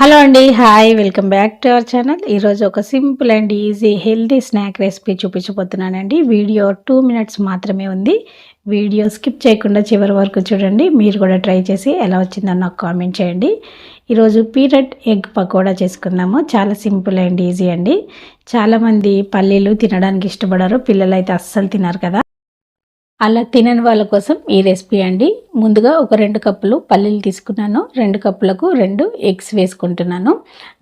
Hello అండి hi welcome back to our channel. ఈరోజు ఒక simple and easy healthy snack recipe చూపించబోతున్నానండి. Video two minutes మాత్రమే ఉంది. Video skip చేయకుండా చివరి వరకు చూడండి. మీరు కూడా ట్రై చేసి ఎలా వచ్చిందని నాకు కామెంట్ చేయండి. ఈరోజు పీరట్ ఎగ్ పకోడా చేసుకుందాము. చాలా సింపుల్ అండ్ ఈజీ అండి. చాలామంది పల్లీలు తినడానికి ఇష్టపడరు. పిల్లలు అయితే అస్సలు తినరు కదా. అలా తినని వాళ్ళ కోసం ఈ రెసిపీ అండి. ముందుగా ఒక రెండు కప్పులు పల్లీలు తీసుకున్నాను. రెండు కప్పులకు రెండు ఎగ్స్ వేసుకుంటున్నాను.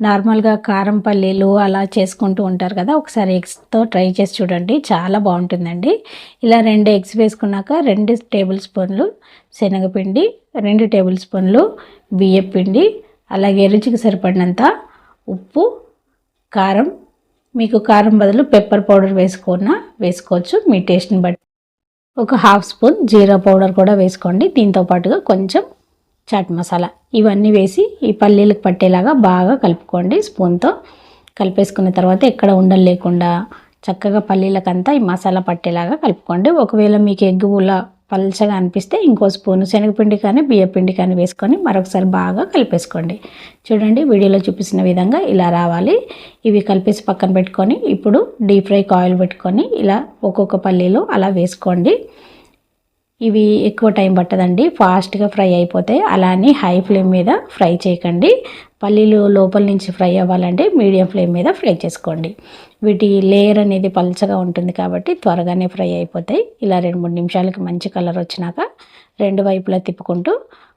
నార్మల్గా కారం పల్లీలు అలా చేసుకుంటూ ఉంటారు కదా ఒకసారి ఎగ్స్తో ట్రై చేసి చూడండి. చాలా బాగుంటుందండి. ఇలా రెండు ఎగ్స్ వేసుకున్నాక రెండు టేబుల్ స్పూన్లు శనగపిండి రెండు టేబుల్ స్పూన్లు బియ్యపిండి అలాగే రుచికి సరిపడినంత ఉప్పు కారం. మీకు కారం బదులు పెప్పర్ పౌడర్ వేసుకున్నా వేసుకోవచ్చు. మీ టేస్ట్ని బట్టి. ఒక హాఫ్ స్పూన్ జీరా పౌడర్ కూడా వేసుకోండి. దీంతో పాటుగా కొంచెం చాట్ మసాలా. ఇవన్నీ వేసి ఈ పల్లీలకు పట్టేలాగా బాగా కలుపుకోండి. స్పూన్తో కలిపేసుకున్న తర్వాత ఎక్కడ ఉండలు లేకుండా చక్కగా పల్లీలకంతా ఈ మసాలా పట్టేలాగా కలుపుకోండి. ఒకవేళ మీకు ఎగ్గుల పల్చగా అనిపిస్తే ఇంకో స్పూను శనగపిండి కానీ బియ్యపిండి కానీ వేసుకొని మరొకసారి బాగా కలిపేసుకోండి. చూడండి వీడియోలో చూపిస్తున్న విధంగా ఇలా రావాలి. ఇవి కలిపేసి పక్కన పెట్టుకొని ఇప్పుడు డీప్ ఫ్రై ఆయిల్ పెట్టుకొని ఇలా ఒక్కొక్క పల్లీలు అలా వేసుకోండి. ఇవి ఎక్కువ టైం పట్టదండి. ఫాస్ట్గా ఫ్రై అయిపోతాయి. అలానే హై ఫ్లేమ్ మీద ఫ్రై చేయకండి. పల్లీలు లోపల నుంచి ఫ్రై అవ్వాలంటే మీడియం ఫ్లేమ్ మీద ఫ్రై చేసుకోండి. వీటి లేయర్ అనేది పల్చగా ఉంటుంది కాబట్టి త్వరగానే ఫ్రై అయిపోతాయి. ఇలా రెండు మూడు నిమిషాలకి మంచి కలర్ వచ్చినాక రెండు వైపులా తిప్పుకుంటూ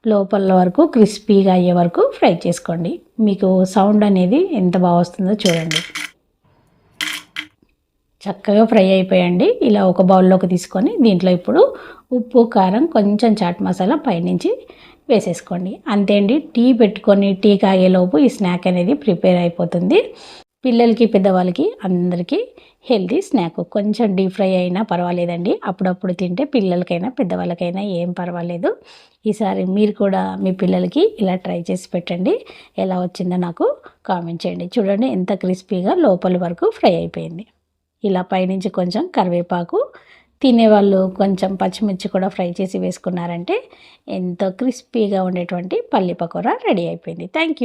లోపల వరకు క్రిస్పీగా అయ్యే వరకు ఫ్రై చేసుకోండి. మీకు సౌండ్ అనేది ఎంత బాగా వస్తుందో చూడండి. చక్కగా ఫ్రై అయిపోయండి. ఇలా ఒక బౌల్లోకి తీసుకొని దీంట్లో ఇప్పుడు ఉప్పు కారం కొంచెం చాట్ మసాలా పైనుంచి వేసేసుకోండి. అంతే అండి టీ పెట్టుకొని టీ కాగేలోపు ఈ స్నాక్ అనేది ప్రిపేర్ అయిపోతుంది. పిల్లలకి పెద్దవాళ్ళకి అందరికీ హెల్తీ స్నాక్. కొంచెం డీప్ ఫ్రై అయినా పర్వాలేదండి. అప్పుడప్పుడు తింటే పిల్లలకైనా పెద్దవాళ్ళకైనా ఏం పర్వాలేదు. ఈసారి మీరు కూడా మీ పిల్లలకి ఇలా ట్రై చేసి పెట్టండి. ఎలా వచ్చిందో నాకు కామెంట్ చేయండి. చూడండి ఎంత క్రిస్పీగా లోపల వరకు ఫ్రై అయిపోయింది. ఇలా పైనుంచి కొంచెం కరివేపాకు తినేవాళ్ళు కొంచెం పచ్చిమిర్చి కూడా ఫ్రై చేసి వేసుకున్నారంటే ఎంతో క్రిస్పీగా ఉండేటువంటి పల్లి పకోరా రెడీ అయిపోయింది. Thank you